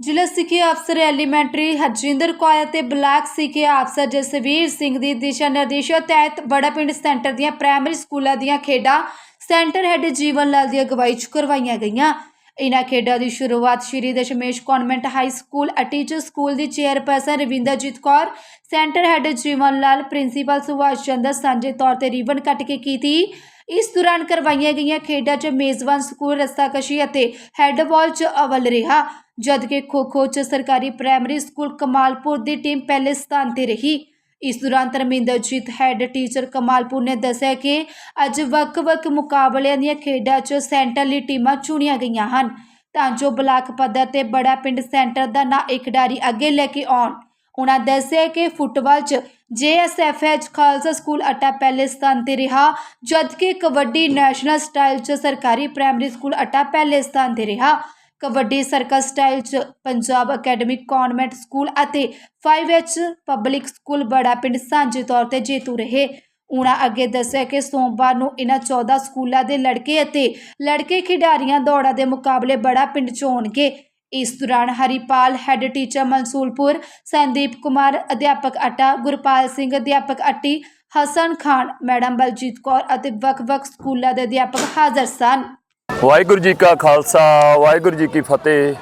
ਜ਼ਿਲ੍ਹਾ ਸਿੱਖਿਆ ਅਫਸਰ ਐਲੀਮੈਂਟਰੀ ਹਰਜਿੰਦਰ ਕੌਰ ਅਤੇ ਬਲਾਕ ਸਿੱਖਿਆ ਅਫਸਰ ਜਸਵੀਰ ਸਿੰਘ ਦੀ ਦਿਸ਼ਾ ਨਿਰਦੇਸ਼ਾਂ ਤਹਿਤ ਬੜਾ ਪਿੰਡ ਸੈਂਟਰ ਦੀਆਂ ਪ੍ਰਾਇਮਰੀ ਸਕੂਲਾਂ ਦੀਆਂ ਖੇਡਾਂ ਸੈਂਟਰ ਹੈੱਡ ਜੀਵਨ ਲਾਲ ਦੀ ਅਗਵਾਈ 'ਚ ਕਰਵਾਈਆਂ ਗਈਆਂ। ਇਨ੍ਹਾਂ ਖੇਡਾਂ ਦੀ ਸ਼ੁਰੂਆਤ Shri Dashmesh convent high school ਅਟੀਚਰ school ਦੀ chairperson Ravinderjit Kaur, centre head Jeevan Lal principal Subhash Chander ਸਾਂਝੇ ਤੌਰ ਤੇ ਰਿਬਨ ਕੱਟ ਕੇ ਕੀਤੀ। ਇਸ ਦੌਰਾਨ ਕਰਵਾਈਆਂ ਗਈਆਂ ਖੇਡਾਂ 'ਚ ਮੇਜ਼ਬਾਨ ਸਕੂਲ ਰੱਸਾਕਸ਼ੀ ਅਤੇ ਹੈੱਡਬਾਲ 'ਚ ਅਵਲ ਰਿਹਾ, ਜਦਕਿ ਖੋ-ਖੋ 'ਚ ਸਰਕਾਰੀ ਪ੍ਰਾਇਮਰੀ ਸਕੂਲ ਕਮਾਲਪੁਰ ਦੀ ਟੀਮ ਪਹਿਲੇ ਸਥਾਨ ਤੇ ਰਹੀ। ਇਸ ਦੌਰਾਨ ਧਰਮਿੰਦਰਜੀਤ ਹੈੱਡ ਟੀਚਰ ਕਮਾਲਪੁਰ ਨੇ ਦੱਸਿਆ ਕਿ ਅੱਜ ਵੱਖ-ਵੱਖ ਮੁਕਾਬਲਿਆਂ ਦੀਆਂ ਖੇਡਾਂ 'ਚ ਸੈਂਟਰ ਲਈ ਟੀਮਾਂ ਚੁਣੀਆਂ ਗਈਆਂ ਹਨ, ਤਾਂ ਜੋ ਬਲਾਕ ਪੱਧਰ ਤੇ ਬੜਾ ਪਿੰਡ ਸੈਂਟਰ ਦਾ ਨਾਂ ਇੱਕ ਖਿਡਾਰੀ ਅੱਗੇ ਲੈ ਕੇ ਆਉਣ। ਉਹਨਾਂ ਦੱਸਿਆ ਕਿ ਫੁੱਟਬਾਲ 'ਚ ਜੇਐਸਐਫਐਚ ਖਾਲਸਾ ਸਕੂਲ ਅਟਾ ਪਹਿਲੇ ਸਥਾਨ ਤੇ ਰਿਹਾ, ਜਦਕਿ ਕਬੱਡੀ ਨੈਸ਼ਨਲ ਸਟਾਈਲ 'ਚ ਸਰਕਾਰੀ ਪ੍ਰਾਇਮਰੀ ਸਕੂਲ ਅਟਾ ਪਹਿਲੇ ਸਥਾਨ ਤੇ ਰਿਹਾ। ਕਬੱਡੀ ਸਰਕਲ ਸਟਾਈਲ 'ਚ ਪੰਜਾਬ ਅਕੈਡਮਿਕ ਕਨਵੈਂਟ ਸਕੂਲ ਅਤੇ 5H ਪਬਲਿਕ ਸਕੂਲ ਬੜਾ ਪਿੰਡ ਸਾਂਝੇ ਤੌਰ ਤੇ ਜੇਤੂ ਰਹੇ। ਉਹਨਾਂ ਅੱਗੇ ਦੱਸਿਆ ਕਿ ਸੋਮਵਾਰ ਨੂੰ ਇਹਨਾਂ 14 ਸਕੂਲਾਂ ਦੇ ਲੜਕੇ ਅਤੇ ਲੜਕੇ ਖਿਡਾਰੀਆਂ ਦੌੜਾਂ ਦੇ ਮੁਕਾਬਲੇ ਬੜਾ ਪਿੰਡ 'ਚ ਹੋਣਗੇ। ਇਸ ਦੌਰਾਨ ਹਰੀਪਾਲ ਹੈੱਡ ਟੀਚਰ ਮਨਸੂਲਪੁਰ, ਸੰਦੀਪ ਕੁਮਾਰ, ਅਧਿਆਪਕ ਅਟਾ ਗੁਰਪਾਲ ਸਿੰਘ, ਅਧਿਆਪਕ ਅਟੀ ਹਸਨ ਖਾਨ, ਮੈਡਮ ਬਲਜੀਤ ਕੌਰ ਅਤੇ ਵੱਖ-ਵੱਖ ਸਕੂਲਾਂ ਦੇ ਅਧਿਆਪਕ ਹਾਜ਼ਰ ਸਨ। ਵਾਹਿਗੁਰੂ ਜੀ ਕਾ ਖਾਲਸਾ, ਵਾਹਿਗੁਰੂ ਜੀ ਕੀ ਫਤਿਹ।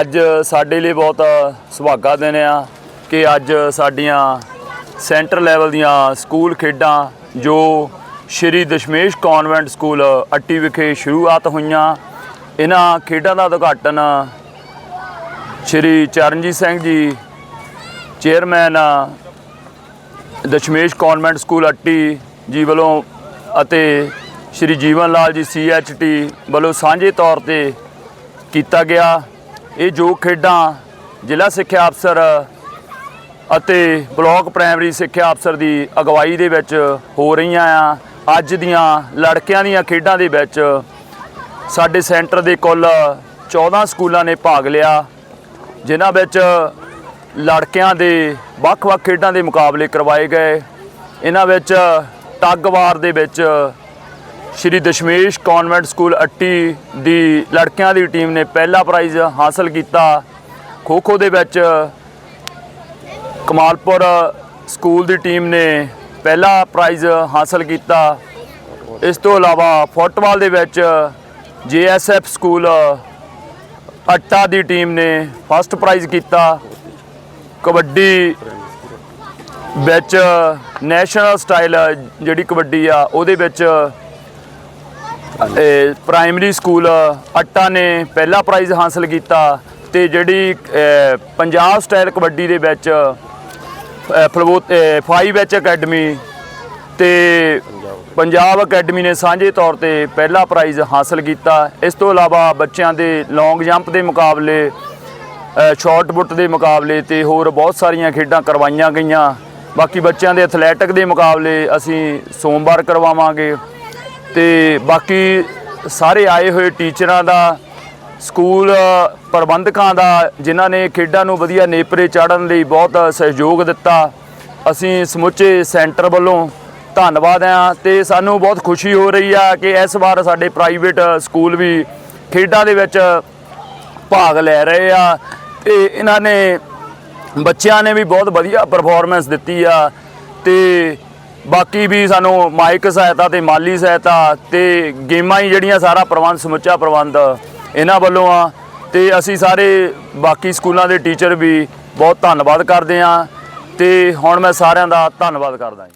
ਅੱਜ ਸਾਡੇ ਲਈ ਬਹੁਤ ਸੁਭਾਗਾ ਦਿਨ ਆ ਕਿ ਅੱਜ ਸਾਡੀਆਂ ਸੈਂਟਰ ਲੈਵਲ ਦੀਆਂ ਸਕੂਲ ਖੇਡਾਂ, ਜੋ ਸ਼੍ਰੀ ਦਸ਼ਮੇਸ਼ ਕਨਵੈਂਟ ਸਕੂਲ, ਅੱਟੀ ਵਿਖੇ ਸ਼ੁਰੂਆਤ ਹੋਈਆਂ ਇਹਨਾਂ ਖੇਡਾਂ ਦਾ ਉਦਘਾਟਨ Shri Charanjit Singh ji, chairman Dashmesh convent school Atti ji ਵੱਲੋਂ ਅਤੇ ਸ਼੍ਰੀ ਜੀਵਨ ਲਾਲ ਜੀ ਸੀਐਚਟੀ ਵੱਲੋਂ ਸਾਂਝੇ ਤੌਰ ਤੇ ਕੀਤਾ ਗਿਆ। ਇਹ ਜੋ ਖੇਡਾਂ ਜ਼ਿਲ੍ਹਾ ਸਿੱਖਿਆ ਅਫਸਰ ਅਤੇ ਬਲਾਕ ਪ੍ਰਾਇਮਰੀ ਸਿੱਖਿਆ ਅਫਸਰ ਦੀ ਅਗਵਾਈ ਦੇ ਵਿੱਚ ਹੋ ਰਹੀਆਂ ਆ, ਅੱਜ ਦੀਆਂ ਲੜਕਿਆਂ ਦੀਆਂ ਖੇਡਾਂ ਦੇ ਵਿੱਚ ਸਾਡੇ ਸੈਂਟਰ ਦੇ ਕੁੱਲ 14 ਸਕੂਲਾਂ ਨੇ ਭਾਗ ਲਿਆ, ਜਿਨ੍ਹਾਂ ਵਿੱਚ ਲੜਕਿਆਂ ਦੇ ਵੱਖ-ਵੱਖ ਖੇਡਾਂ ਦੇ ਮੁਕਾਬਲੇ ਕਰਵਾਏ ਗਏ। ਇਹਨਾਂ ਵਿੱਚ ਟੱਗਵਾਰ ਦੇ ਵਿੱਚ ਸ਼੍ਰੀ ਦਸ਼ਮੇਸ਼ ਕਨਵੈਂਟ ਸਕੂਲ ਅੱਟੀ ਦੀ ਲੜਕਿਆਂ ਦੀ ਟੀਮ ਨੇ ਪਹਿਲਾ ਪ੍ਰਾਈਜ਼ ਹਾਸਲ ਕੀਤਾ। ਖੋ-ਖੋ ਦੇ ਵਿੱਚ ਕਮਾਲਪੁਰ ਸਕੂਲ ਦੀ ਟੀਮ ਨੇ ਪਹਿਲਾ ਪ੍ਰਾਈਜ਼ ਹਾਸਲ ਕੀਤਾ। ਇਸ ਤੋਂ ਇਲਾਵਾ ਫੁੱਟਬਾਲ ਦੇ ਵਿੱਚ ਜੀਐਸਐਫ ਸਕੂਲ ਅੱਟਾ ਦੀ ਟੀਮ ਨੇ ਫਸਟ ਪ੍ਰਾਈਜ਼ ਕੀਤਾ। ਕਬੱਡੀ ਵਿੱਚ ਨੈਸ਼ਨਲ ਸਟਾਈਲ ਜਿਹੜੀ ਕਬੱਡੀ ਆ, ਉਹਦੇ ਵਿੱਚ ਪ੍ਰਾਇਮਰੀ ਸਕੂਲ ਅੱਟਾ ਨੇ ਪਹਿਲਾ ਪ੍ਰਾਈਜ਼ ਹਾਸਲ ਕੀਤਾ ਤੇ ਜਿਹੜੀ ਪੰਜਾਬ ਸਟਾਈਲ ਕਬੱਡੀ ਦੇ ਵਿੱਚ ਫਲਵੋਤ 5 ਵਿੱਚ ਅਕੈਡਮੀ ਤੇ ਪੰਜਾਬ ਅਕੈਡਮੀ ਨੇ ਸਾਂਝੇ ਤੌਰ ਤੇ ਪਹਿਲਾ ਪ੍ਰਾਈਜ਼ ਹਾਸਲ ਕੀਤਾ। ਇਸ ਤੋਂ ਇਲਾਵਾ ਬੱਚਿਆਂ ਦੇ ਲੌਂਗ ਜੰਪ ਦੇ ਮੁਕਾਬਲੇ ਸ਼ਾਰਟ ਪੁੱਟ ਦੇ ਮੁਕਾਬਲੇ ਤੇ ਹੋਰ ਬਹੁਤ ਸਾਰੀਆਂ ਖੇਡਾਂ ਕਰਵਾਈਆਂ ਗਈਆਂ। ਬਾਕੀ ਬੱਚਿਆਂ ਦੇ ਐਥਲੈਟਿਕ ਦੇ ਮੁਕਾਬਲੇ ਅਸੀਂ ਸੋਮਵਾਰ ਕਰਵਾਵਾਂਗੇ। ਤੇ ਬਾਕੀ ਸਾਰੇ ਆਏ ਹੋਏ ਟੀਚਰਾਂ ਦਾ, ਸਕੂਲ ਪ੍ਰਬੰਧਕਾਂ ਦਾ, ਜਿਨ੍ਹਾਂ ਨੇ ਖੇਡਾਂ ਨੂੰ ਵਧੀਆ ਨੇਪਰੇ ਚਾੜਨ ਲਈ ਬਹੁਤ ਸਹਿਯੋਗ ਦਿੱਤਾ। ਅਸੀਂ ਸਮੁੱਚੇ ਸੈਂਟਰ ਵੱਲੋਂ ਧੰਨਵਾਦ ਆ ਤੇ ਸਾਨੂੰ ਬਹੁਤ ਖੁਸ਼ੀ ਹੋ ਰਹੀ ਆ ਕਿ ਇਸ ਵਾਰ ਸਾਡੇ ਪ੍ਰਾਈਵੇਟ ਸਕੂਲ ਵੀ ਖੇਡਾਂ ਦੇ ਵਿੱਚ ਭਾਗ ਲੈ ਰਹੇ ਆ ਤੇ ਇਹਨਾਂ ਨੇ ਬੱਚਿਆਂ ਨੇ ਵੀ ਬਹੁਤ ਵਧੀਆ ਪਰਫਾਰਮੈਂਸ ਦਿੱਤੀ ਆ ਤੇ ਬਾਕੀ ਵੀ ਸਾਨੂੰ ਮਾਈਕ ਸਹਾਇਤਾ ਤੇ ਮਾਲੀ ਸਹਾਇਤਾ ਤੇ ਗੇਮਾਂ ਹੀ ਜਿਹੜੀਆਂ ਸਾਰਾ ਪ੍ਰਬੰਧ, ਸਮੁੱਚਾ ਪ੍ਰਬੰਧ ਇਹਨਾਂ ਵੱਲੋਂ ਆ ਤੇ ਅਸੀਂ ਸਾਰੇ ਬਾਕੀ ਸਕੂਲਾਂ ਦੇ ਟੀਚਰ ਵੀ ਬਹੁਤ ਧੰਨਵਾਦ ਕਰਦੇ ਆ ਤੇ ਹੁਣ ਮੈਂ ਸਾਰਿਆਂ ਦਾ ਧੰਨਵਾਦ ਕਰਦਾ ਹਾਂ